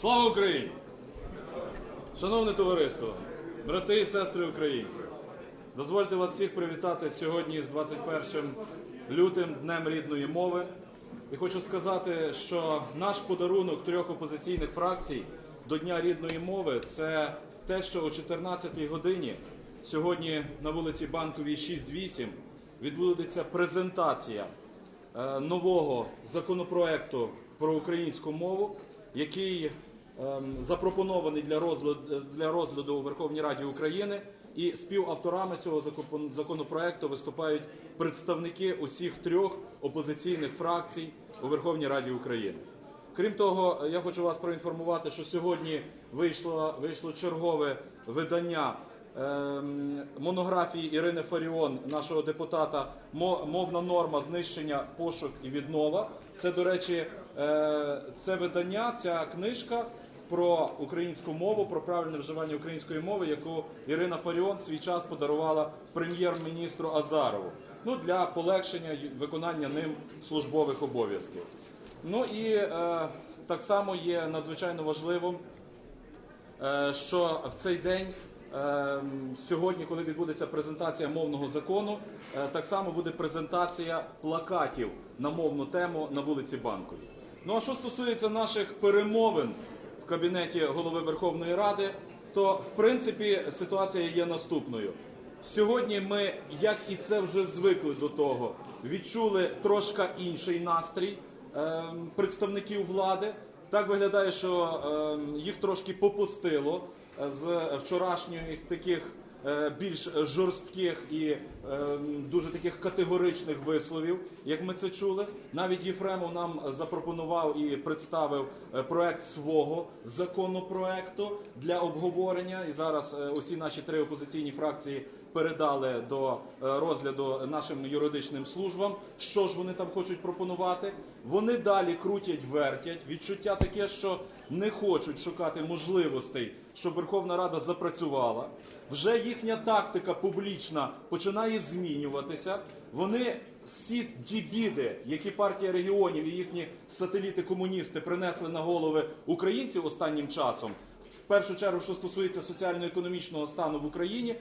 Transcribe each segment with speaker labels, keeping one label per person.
Speaker 1: Слава Україні! Шановне товариство, брати і сестри українці, дозвольте вас всіх привітати сьогодні з 21 лютим, Днем рідної мови. І хочу сказати, що наш подарунок трьох опозиційних фракцій до Дня рідної мови це те, що о 14 годині сьогодні на вулиці Банковій 6-8 відбудеться презентація е, нового законопроекту про українську мову, який запропонований для розгляду, для розгляду у Верховній Раді України. І співавторами цього законопроекту виступають представники усіх трьох опозиційних фракцій у Верховній Раді України. Крім того, я хочу вас проінформувати, що сьогодні вийшло, вийшло чергове видання ем, монографії Ірини Фаріон, нашого депутата, «Мо- мовна норма знищення, пошук і віднова. Це, до речі, е, це видання, ця книжка про українську мову, про правильне вживання української мови, яку Ірина Фаріон свій час подарувала прем'єр-міністру Азарову. Ну для полегшення виконання ним службових обов'язків. Ну і е, так само є надзвичайно важливим е, що в цей день, е, сьогодні, коли відбудеться презентація мовного закону, е, так само буде презентація плакатів на мовну тему на вулиці Банковій. Ну а що стосується наших перемовин кабінеті голови Верховної Ради, то в принципі ситуація є наступною. Сьогодні ми, як і це вже звикли до того, відчули трошки інший настрій е, представників влади. Так виглядає, що е, їх трошки попустило е, з вчорашніх таких більш жорстких і ем, дуже таких категоричних висловів, як ми це чули. Навіть Єфремов нам запропонував і представив е, проект свого законопроекту для обговорення. І зараз е, усі наші три опозиційні фракції передали до е, розгляду нашим юридичним службам. Що ж вони там хочуть пропонувати? Вони далі крутять, вертять. Відчуття таке, що не хочуть шукати можливостей, щоб Верховна Рада запрацювала. Вже їхня тактика публічна починає змінюватися. Вони всі ті біди, які партія регіонів і їхні сателіти-комуністи принесли на голови українців останнім часом, в першу чергу, що стосується соціально-економічного стану в Україні,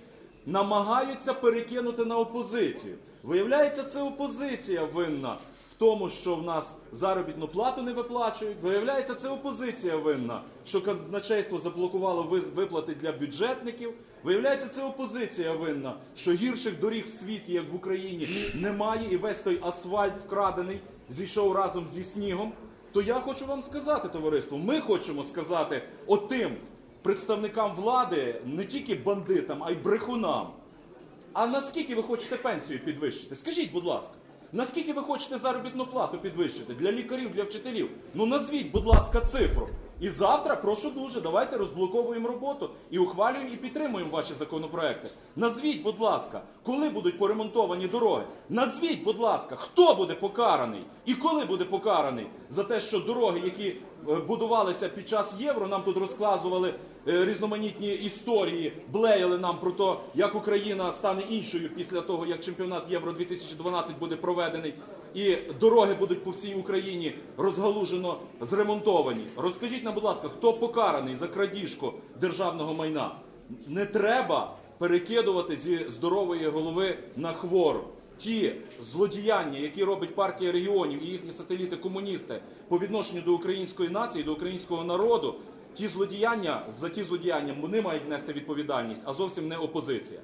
Speaker 1: намагаються перекинути на опозицію. Виявляється, це опозиція винна в тому, що в нас заробітну плату не виплачують. Виявляється, це опозиція винна, що казначейство заблокувало виплати для бюджетників. Виявляється, це опозиція винна, що гірших доріг в світі, як в Україні, немає, і весь той асфальт вкрадений зійшов разом зі снігом. То я хочу вам сказати, товариство, ми хочемо сказати отим представникам влади, не тільки бандитам, а й брехунам. А наскільки ви хочете пенсію підвищити? Скажіть, будь ласка, наскільки ви хочете заробітну плату підвищити для лікарів, для вчителів? Ну назвіть, будь ласка, цифру. І завтра, прошу дуже, давайте розблоковуємо роботу і ухвалюємо і підтримуємо ваші законопроекти. Назвіть, будь ласка, коли будуть поремонтовані дороги? Назвіть, будь ласка, хто буде покараний і коли буде покараний за те, що дороги, які е, будувалися під час євро, нам тут розказували е, різноманітні історії, блеяли нам про те, як Україна стане іншою після того, як чемпіонат Євро 2012 буде проведений, і дороги будуть по всій Україні розгалужено зремонтовані. Розкажіть нам, будь ласка, хто покараний за крадіжку державного майна? Не треба перекидувати зі здорової голови на хвору. Ті злодіяння, які робить партія регіонів і їхні сателіти-комуністи по відношенню до української нації, до українського народу, ті злодіяння за ті злодіяння вони мають нести відповідальність, а зовсім не опозиція.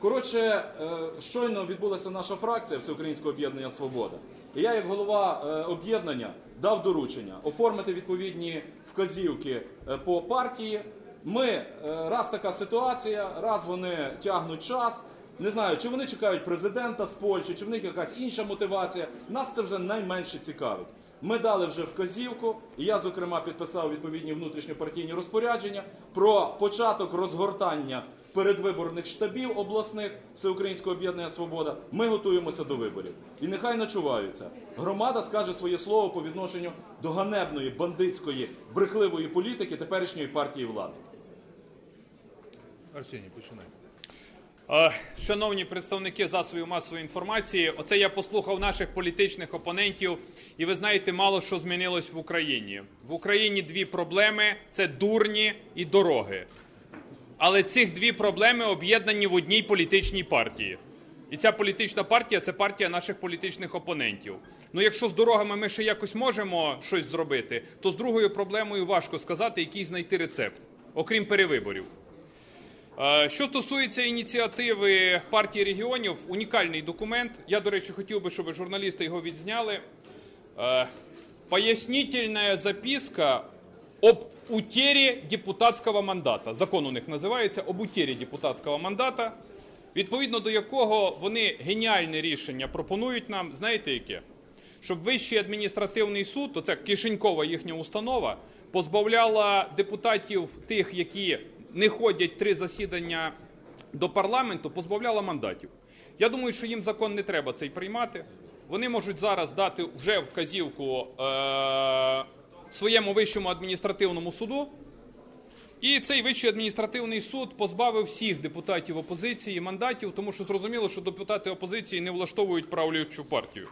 Speaker 1: Коротше, е, щойно відбулася наша фракція Всеукраїнського об'єднання Свобода. І я, як голова е, об'єднання, дав доручення оформити відповідні вказівки е, по партії. Ми раз така ситуація, раз вони тягнуть час. Не знаю, чи вони чекають президента з Польщі, чи в них якась інша мотивація. Нас це вже найменше цікавить. Ми дали вже вказівку, і я, зокрема, підписав відповідні внутрішньопартійні розпорядження про початок розгортання передвиборних штабів обласних Всеукраїнського об'єднання Свобода. Ми готуємося до виборів. І нехай начуваються. Громада скаже своє слово по відношенню до ганебної, бандитської, брехливої політики теперішньої партії влади.
Speaker 2: Арсеній, починай. Шановні представники засобів масової інформації, оце я послухав наших політичних опонентів, і ви знаєте, мало що змінилось в Україні. В Україні дві проблеми: це дурні і дороги. Але цих дві проблеми об'єднані в одній політичній партії. І ця політична партія це партія наших політичних опонентів. Ну, якщо з дорогами ми ще якось можемо щось зробити, то з другою проблемою важко сказати, який знайти рецепт, окрім перевиборів. Е, Що стосується ініціативи партії регіонів, унікальний документ. Я, до речі, хотів би, щоб журналісти його відзняли. Е, Пояснительная записка об утері депутатського мандата. Закон у них називається об утері депутатського мандата, відповідно до якого вони геніальне рішення пропонують нам. Знаєте яке? Щоб Вищий адміністративний суд, оця кишенькова їхня установа, позбавляла депутатів тих, які не ходять три засідання до парламенту, позбавляла мандатів. Я думаю, що їм закон не треба цей приймати. Вони можуть зараз дати вже вказівку е- своєму вищому адміністративному суду. І цей вищий адміністративний суд позбавив всіх депутатів опозиції мандатів, тому що зрозуміло, що депутати опозиції не влаштовують правлячу партію.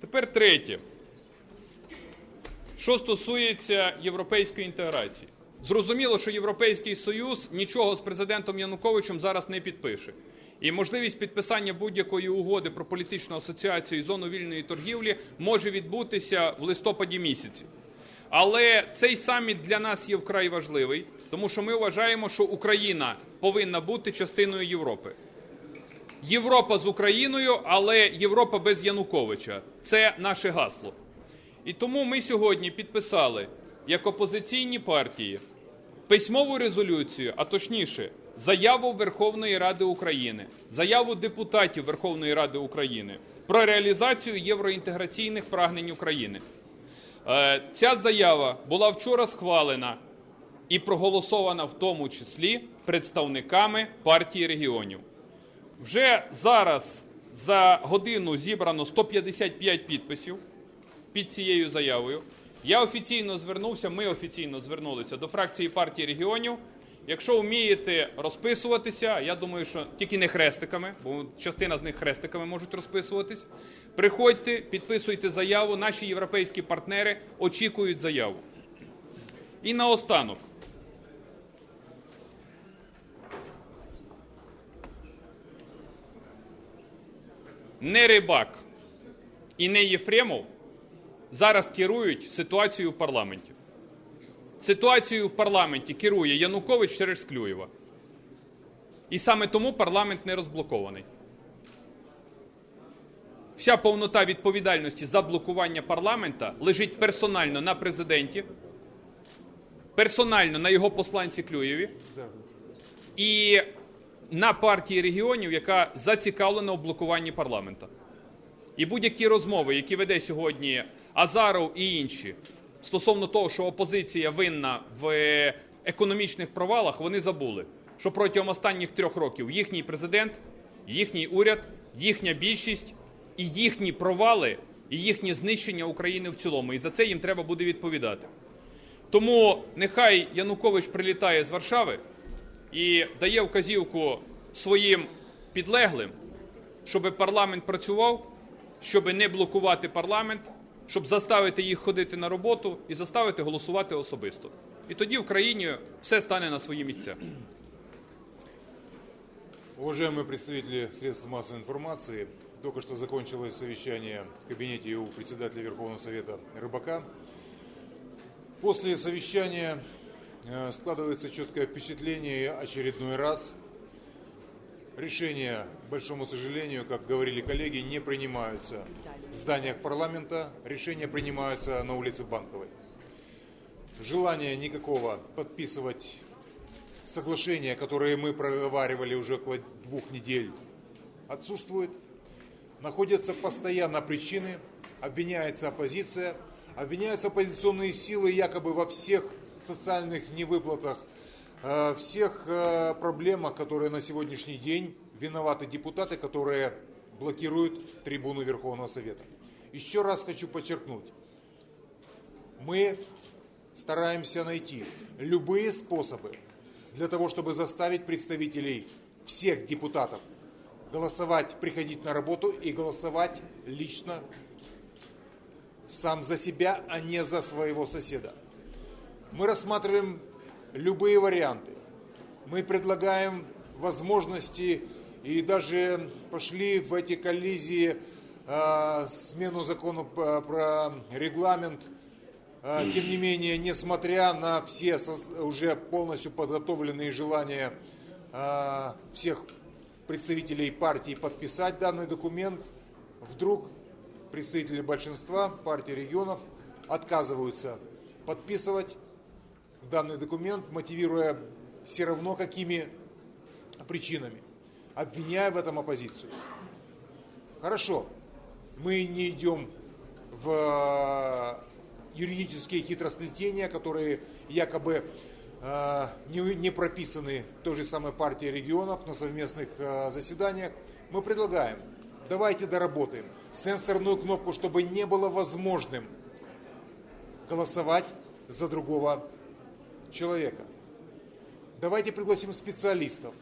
Speaker 2: Тепер третє. Що стосується європейської інтеграції, зрозуміло, що Європейський Союз нічого з президентом Януковичем зараз не підпише. І можливість підписання будь-якої угоди про політичну асоціацію і зону вільної торгівлі може відбутися в листопаді місяці. Але цей саміт для нас є вкрай важливий, тому що ми вважаємо, що Україна повинна бути частиною Європи. Європа з Україною, але Європа без Януковича. Це наше гасло. І тому ми сьогодні підписали як опозиційні партії письмову резолюцію, а точніше, заяву Верховної Ради України, заяву депутатів Верховної Ради України про реалізацію євроінтеграційних прагнень України. Е, Ця заява була вчора схвалена і проголосована в тому числі представниками партії регіонів. Вже зараз за годину зібрано 155 підписів під цією заявою. Я офіційно звернувся, ми офіційно звернулися до фракції партії регіонів. Якщо вмієте розписуватися, я думаю, що тільки не хрестиками, бо частина з них хрестиками можуть розписуватись. Приходьте, підписуйте заяву. Наші європейські партнери очікують заяву. І наостанок. Не рибак і не Єфремов зараз керують ситуацією в парламенті. Ситуацією в парламенті керує Янукович через Клюєва. І саме тому парламент не розблокований. Вся повнота відповідальності за блокування парламента лежить персонально на президенті, персонально на його посланці Клюєві і на партії регіонів, яка зацікавлена у блокуванні парламента. І будь-які розмови, які веде сьогодні Азаров і інші, стосовно того, що опозиція винна в економічних провалах, вони забули, що протягом останніх трьох років їхній президент, їхній уряд, їхня більшість і їхні провали, і їхнє знищення України в цілому. І за це їм треба буде відповідати. Тому нехай Янукович прилітає з Варшави і дає вказівку своїм підлеглим, щоб парламент працював, щоб не блокувати парламент, щоб заставити їх ходити на роботу і заставити голосувати особисто. І тоді в країні все стане на свої місця.
Speaker 3: Уважаемые представители средств массовой информации, только что закончилось совещание в кабинете у председателя Верховного Совета Рыбака. После совещания э, складывается четкое впечатление очередной раз. Решения, к большому сожалению, как говорили коллеги, не принимаются в Зданиях парламента, решения принимаются на улице Банковой. Желания никакого подписывать соглашения, которые мы проговаривали уже около двух недель, отсутствует. Находятся постоянно причины, обвиняется оппозиция, обвиняются оппозиционные силы якобы во всех социальных невыплатах, э, всех э, проблемах, которые на сегодняшний день виноваты депутаты, которые блокируют трибуну Верховного Совета. Еще раз хочу подчеркнуть, мы стараемся найти любые способы для того, чтобы заставить представителей всех депутатов голосовать, приходить на работу и голосовать лично сам за себя, а не за своего соседа. Мы рассматриваем любые варианты. Мы предлагаем возможности и даже пошли в эти коллизии э, смену закона про регламент. Э, Тем не менее, несмотря на все уже полностью подготовленные желания э, всех представителей партии подписать данный документ, вдруг представители большинства партий регионов отказываются подписывать данный документ, мотивируя все равно какими причинами, обвиняя в этом оппозицию. Хорошо, мы не идем в э, юридические хитросплетения, которые якобы э, не, прописаны той же самой партией регионов на совместных э, заседаниях. Мы предлагаем, давайте доработаем сенсорную кнопку, чтобы не было возможным голосовать за другого человека. Давайте пригласим специалистов.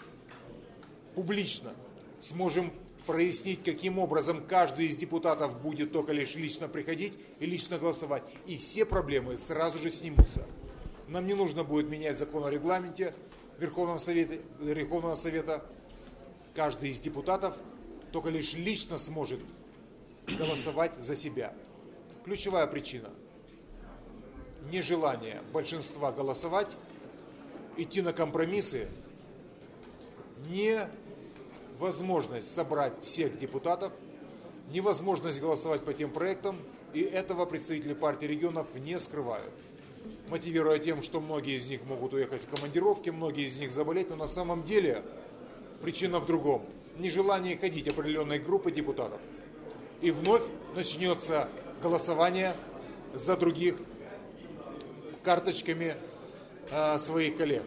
Speaker 3: Публично сможем прояснить, каким образом каждый из депутатов будет только лишь лично приходить и лично голосовать. И все проблемы сразу же снимутся. Нам не нужно будет менять закон о регламенте Верховного Совета. Верховного Совета. Каждый из депутатов только лишь лично сможет голосовать за себя. Ключевая причина – нежелание большинства голосовать, идти на компромиссы, невозможность собрать всех депутатов, невозможность голосовать по тем проектам, и этого представители партии регионов не скрывают. Мотивируя тем, что многие из них могут уехать в командировки, многие из них заболеть, но на самом деле причина в другом. Нежелание ходить определенной группы депутатов. И вновь начнется голосование за других карточками э, своих коллег.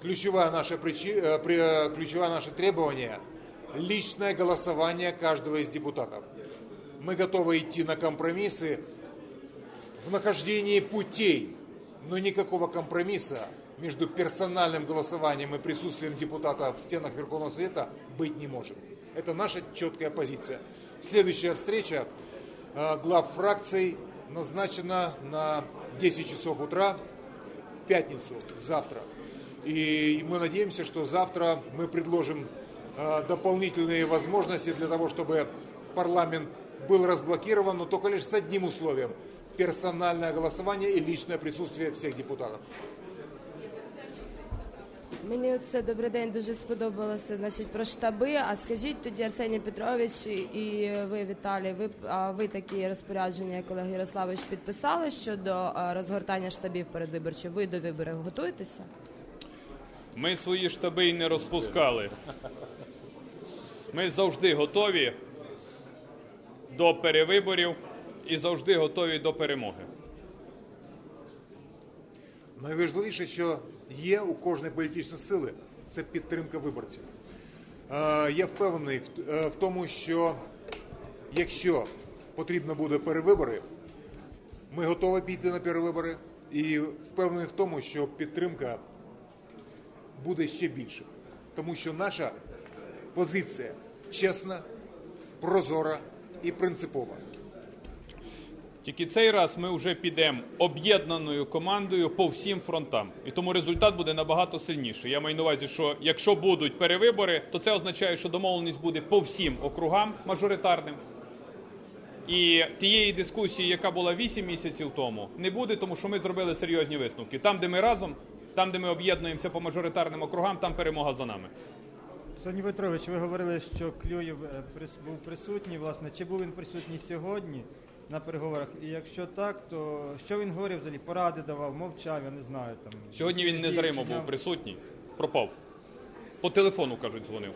Speaker 3: Ключевое наше, причи, э, э, ключевое наше требование – личное голосование каждого из депутатов. Мы готовы идти на компромиссы в нахождении путей, но никакого компромисса между персональным голосованием и присутствием депутата в стенах Верховного Совета быть не может. Это наша четкая позиция. Следующая встреча э, глав фракций назначена на 10 часов утра в пятницу, завтра. И мы надеемся, что завтра мы предложим э, дополнительные возможности для того, чтобы парламент был разблокирован, но только лишь с одним условием – персональное голосование и личное присутствие всех депутатов.
Speaker 4: Мені це добрий день дуже сподобалося. Значить, про штаби. А скажіть тоді, Арсеній Петрович і ви, Віталій, ви а ви такі розпорядження, як Олег Ярославович, підписали щодо а, розгортання штабів передвиборчі? Ви до виборів готуєтеся?
Speaker 2: Ми свої штаби й не розпускали. Ми завжди готові до перевиборів і завжди готові до перемоги.
Speaker 3: Найважливіше, що є у кожної політичної сили, це підтримка виборців. Е, Я впевнений е, в тому, що якщо потрібно буде перевибори, ми готові піти на перевибори і впевнений в тому, що підтримка буде ще більше. Тому що наша позиція чесна, прозора і принципова.
Speaker 2: Тільки цей раз ми вже підемо об'єднаною командою по всім фронтам. І тому результат буде набагато сильніший. Я маю на увазі, що якщо будуть перевибори, то це означає, що домовленість буде по всім округам мажоритарним. І тієї дискусії, яка була 8 місяців тому, не буде, тому що ми зробили серйозні висновки. Там, де ми разом, там, де ми об'єднуємося по мажоритарним округам, там перемога за нами.
Speaker 5: Сергій Петрович, ви говорили, що Клюєв е, був присутній. Власне, чи був він присутній сьогодні на переговорах? І якщо так, то що він говорив взагалі? Поради давав, мовчав, я не знаю. Там
Speaker 2: Сьогодні він незримо був присутній, пропав. По телефону, кажуть, дзвонив.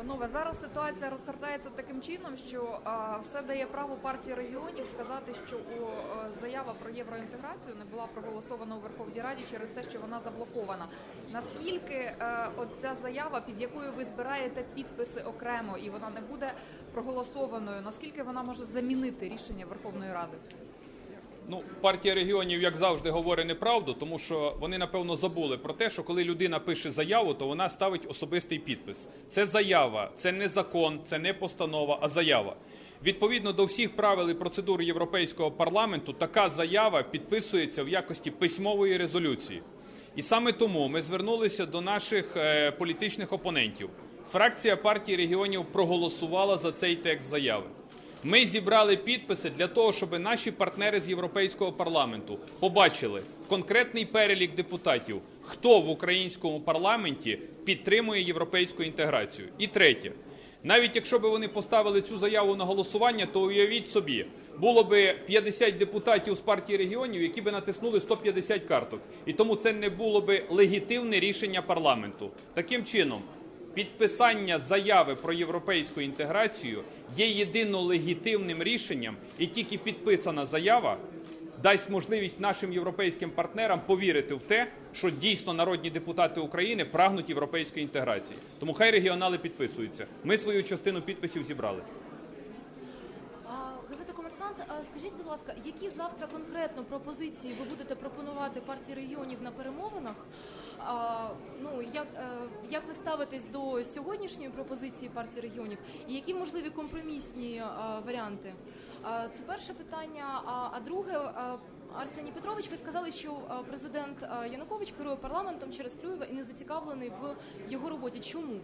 Speaker 6: Панове, зараз ситуація розгортається таким чином, що а, все дає право партії регіонів сказати, що у, а, заява про євроінтеграцію не була проголосована у Верховній Раді через те, що вона заблокована. Наскільки е, от ця заява, під якою ви збираєте підписи окремо, і вона не буде проголосованою, наскільки вона може замінити рішення Верховної Ради?
Speaker 2: Ну, партія регіонів, як завжди, говорить неправду, тому що вони напевно забули про те, що коли людина пише заяву, то вона ставить особистий підпис. Це заява, це не закон, це не постанова, а заява. Відповідно до всіх правил і процедур Європейського парламенту, така заява підписується в якості письмової резолюції. І саме тому ми звернулися до наших е, політичних опонентів. Фракція партії регіонів проголосувала за цей текст заяви. Ми зібрали підписи для того, щоб наші партнери з Європейського парламенту побачили конкретний перелік депутатів, хто в українському парламенті підтримує європейську інтеграцію. І третє, навіть якщо б вони поставили цю заяву на голосування, то уявіть собі, було би 50 депутатів з партії регіонів, які би натиснули 150 карток, і тому це не було би легітимне рішення парламенту. Таким чином. Підписання заяви про європейську інтеграцію є єдино легітимним рішенням, і тільки підписана заява дасть можливість нашим європейським партнерам повірити в те, що дійсно народні депутати України прагнуть європейської інтеграції. Тому хай регіонали підписуються. Ми свою частину підписів зібрали.
Speaker 7: Газета Комерсант, скажіть, будь ласка, які завтра конкретно пропозиції ви будете пропонувати партії регіонів на перемовинах? А, ну як, е, як ви ставитесь до сьогоднішньої пропозиції партії регіонів, і які можливі компромісні е, варіанти? А, це перше питання. А, а друге, е, Арсеній Петрович, ви сказали, що е, президент е, Янукович керує парламентом через Клюєва і не зацікавлений в його роботі. Чому?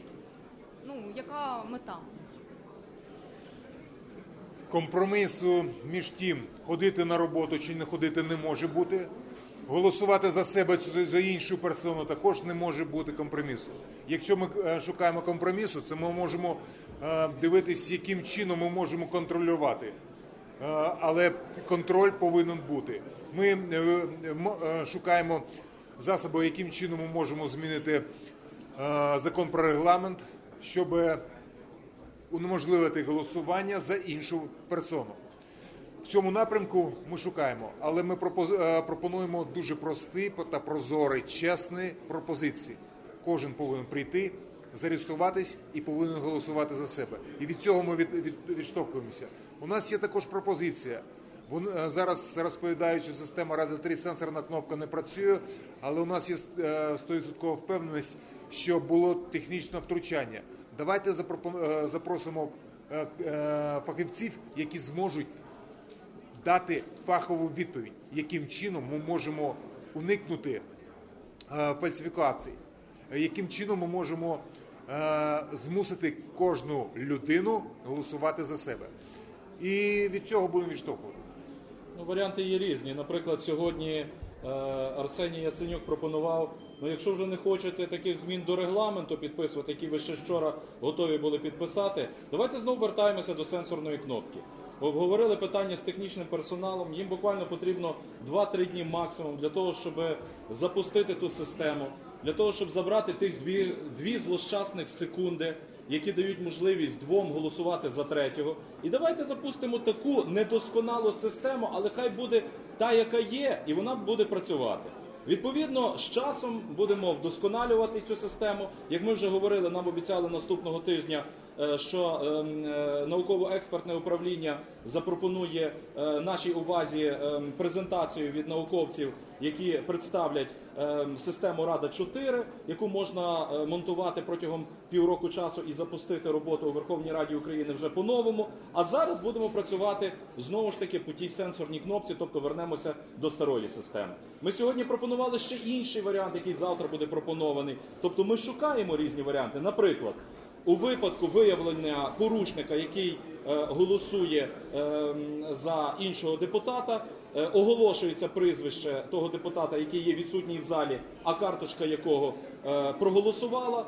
Speaker 7: Ну яка мета?
Speaker 3: Компромісу між тим, ходити на роботу чи не ходити не може бути. Голосувати за себе чи за іншу персону також не може бути компромісу. Якщо ми е, шукаємо компромісу, це ми можемо е, дивитися, яким чином ми можемо контролювати. Е, Але контроль повинен бути. Ми шукаємо засоби, яким чином ми можемо змінити закон про регламент, щоб унеможливити голосування за іншу персону. Цьому напрямку ми шукаємо, але ми е, пропонуємо дуже прості та прозорі, чесні пропозиції. Кожен повинен прийти, зареєструватись і повинен голосувати за себе. І від цього ми від, від, відштовхуємося. У нас є також пропозиція. Вон, е, зараз розповідають, що система Ради 3 сенсорна кнопка не працює, але у нас є е, 100% впевненість, що було технічне втручання. Давайте е, запросимо е, е, фахівців, які зможуть дати фахову відповідь, яким чином ми можемо уникнути е, фальсифікацій, яким чином ми можемо е, змусити кожну людину голосувати за себе. І від цього будемо відштовхувати.
Speaker 1: Ну, варіанти є різні. Наприклад, сьогодні е, Арсеній Яценюк пропонував: ну, якщо вже не хочете таких змін до регламенту підписувати, які ви ще вчора готові були підписати, давайте знову вертаємося до сенсорної кнопки. Обговорили питання з технічним персоналом. Їм буквально потрібно 2-3 дні максимум для того, щоб запустити ту систему, для того, щоб забрати тих дві, дві злощасних секунди, які дають можливість двом голосувати за третього. І давайте запустимо таку недосконалу систему, але хай буде та, яка є, і вона буде працювати. Відповідно, з часом будемо вдосконалювати цю систему. Як ми вже говорили, нам обіцяли наступного тижня, що ем, е, науково-експертне управління запропонує е, нашій увазі ем, презентацію від науковців, які представлять ем, систему Рада 4, яку можна е, монтувати протягом півроку часу і запустити роботу у Верховній Раді України вже по-новому. А зараз будемо працювати знову ж таки по тій сенсорній кнопці, тобто вернемося до старої системи. Ми сьогодні пропонували ще інший варіант, який завтра буде пропонований. Тобто ми шукаємо різні варіанти. Наприклад, у випадку виявлення порушника, який е, голосує е, за іншого депутата, е, оголошується прізвище того депутата, який є відсутній в залі, а карточка якого е, проголосувала.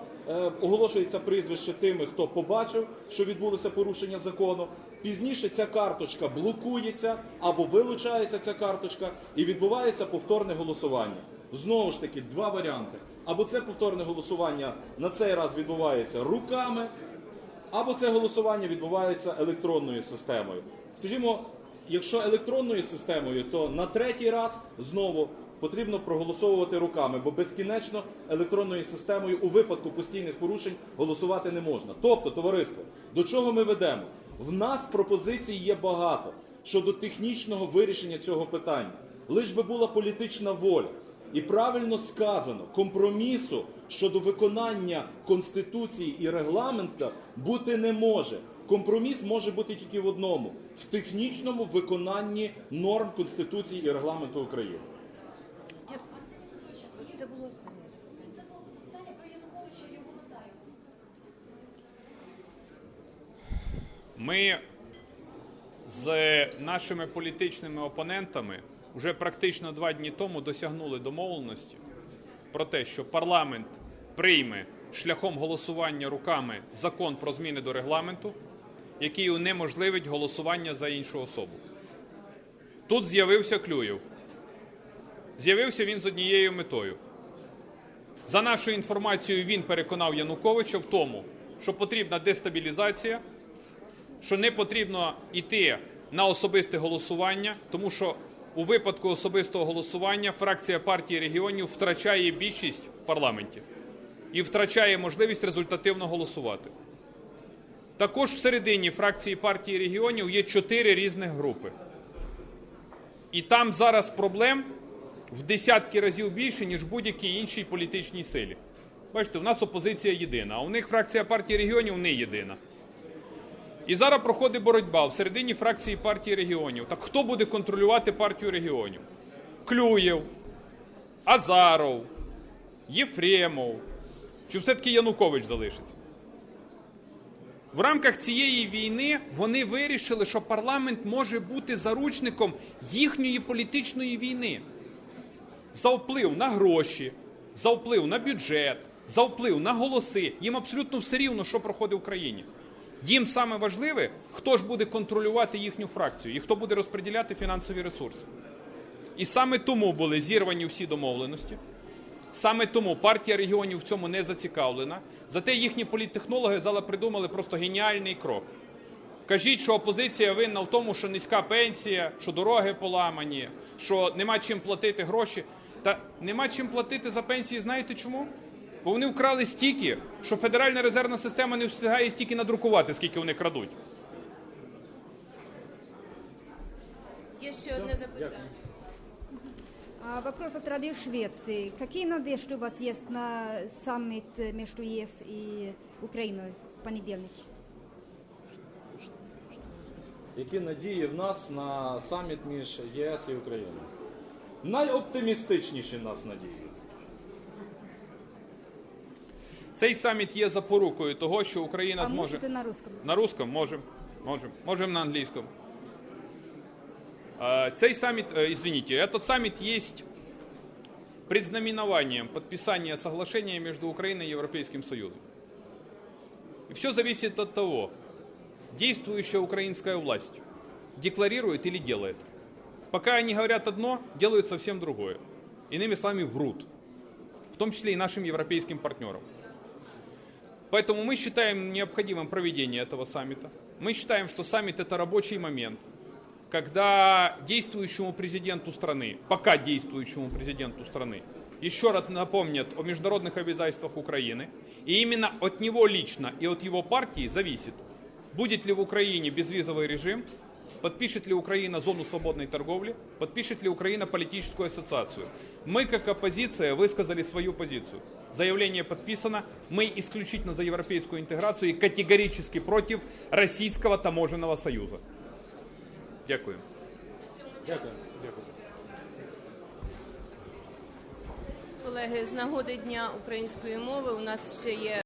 Speaker 1: Оголошується прізвище тими, хто побачив, що відбулося порушення закону. Пізніше ця карточка блокується або вилучається ця карточка, і відбувається повторне голосування. Знову ж таки, два варіанти. Або це повторне голосування на цей раз відбувається руками, або це голосування відбувається електронною системою. Скажімо, якщо електронною системою, то на третій раз знову потрібно проголосовувати руками, бо безкінечно електронною системою у випадку постійних порушень голосувати не можна. Тобто, товариство, до чого ми ведемо? В нас пропозицій є багато. щодо технічного вирішення цього питання. Лиш би була політична воля. І правильно сказано, компромісу щодо виконання Конституції і регламенту бути не може. Компроміс може бути тільки в одному в технічному виконанні норм Конституції і регламенту України.
Speaker 4: Це було останнє.
Speaker 7: Питання про Януковича і його Матаєва.
Speaker 2: Ми з нашими політичними опонентами вже практично два дні тому досягнули домовленості про те, що парламент прийме шляхом голосування руками закон про зміни до регламенту, який унеможливить голосування за іншу особу. Тут з'явився Клюєв. З'явився він з однією метою. За нашою інформацією, він переконав Януковича в тому, що потрібна дестабілізація, що не потрібно йти на особисте голосування, тому що у випадку особистого голосування фракція партії регіонів втрачає більшість в парламенті і втрачає можливість результативно голосувати. Також всередині фракції партії регіонів є чотири різних групи. І там зараз проблем в десятки разів більше, ніж будь-якій іншій політичній силі. Бачите, у нас опозиція єдина, а у них фракція партії регіонів не єдина. І зараз проходить боротьба всередині фракції партії регіонів. Так хто буде контролювати партію регіонів? Клюєв, Азаров, Єфремов. Чи все-таки Янукович залишиться? В рамках цієї війни вони вирішили, що парламент може бути заручником їхньої політичної війни. За вплив на гроші, за вплив на бюджет, за вплив на голоси. Їм абсолютно все рівно, що проходить в країні. Їм саме важливе, хто ж буде контролювати їхню фракцію і хто буде розподіляти фінансові ресурси. І саме тому були зірвані всі домовленості. Саме тому партія регіонів в цьому не зацікавлена. Зате їхні політтехнологи зала придумали просто геніальний крок. Кажіть, що опозиція винна в тому, що низька пенсія, що дороги поламані, що нема чим платити гроші. Та нема чим платити за пенсії, знаєте чому? Бо вони вкрали стільки, що Федеральна резервна система не встигає стільки надрукувати, скільки вони крадуть.
Speaker 4: Є ще одне запитання.
Speaker 8: А Вопрос от Ради Швеции. Какие надежды у вас есть на саммит между ЕС и Украиной в понедельник?
Speaker 1: Які надії в нас на саміт між ЄС і Україною? Найоптимістичніші в нас надії.
Speaker 2: Цей саміт є запорукою того, що Україна
Speaker 8: А
Speaker 2: зможе.
Speaker 8: можете на русском?
Speaker 2: На русском можем, можем, можем на английском. А, Цей саммит, э, извините, этот саммит есть предзнаменованием подписания соглашения между Украиной и Европейским Союзом. И все зависит от того, действующая украинская власть декларирует или делает. Пока они говорят одно, делают совсем другое. Иными словами, врут. В том числе и нашим европейским партнерам. Поэтому мы считаем необходимым проведение этого саммита. Мы считаем, что саммит это рабочий момент, когда действующему президенту страны, пока действующему президенту страны, еще раз напомнят о международных обязательствах Украины. И именно от него лично и от его партии зависит, будет ли в Украине безвизовый режим, подпишет ли Украина зону свободной торговли, подпишет ли Украина политическую ассоциацию. Мы, как оппозиция, высказали свою позицию. Заявление подписано. Мы исключительно за европейскую интеграцию и категорически против Российского таможенного союза. Дякую.
Speaker 1: Дякую.
Speaker 4: Колеги, з нагоди Дня української мови у нас ще є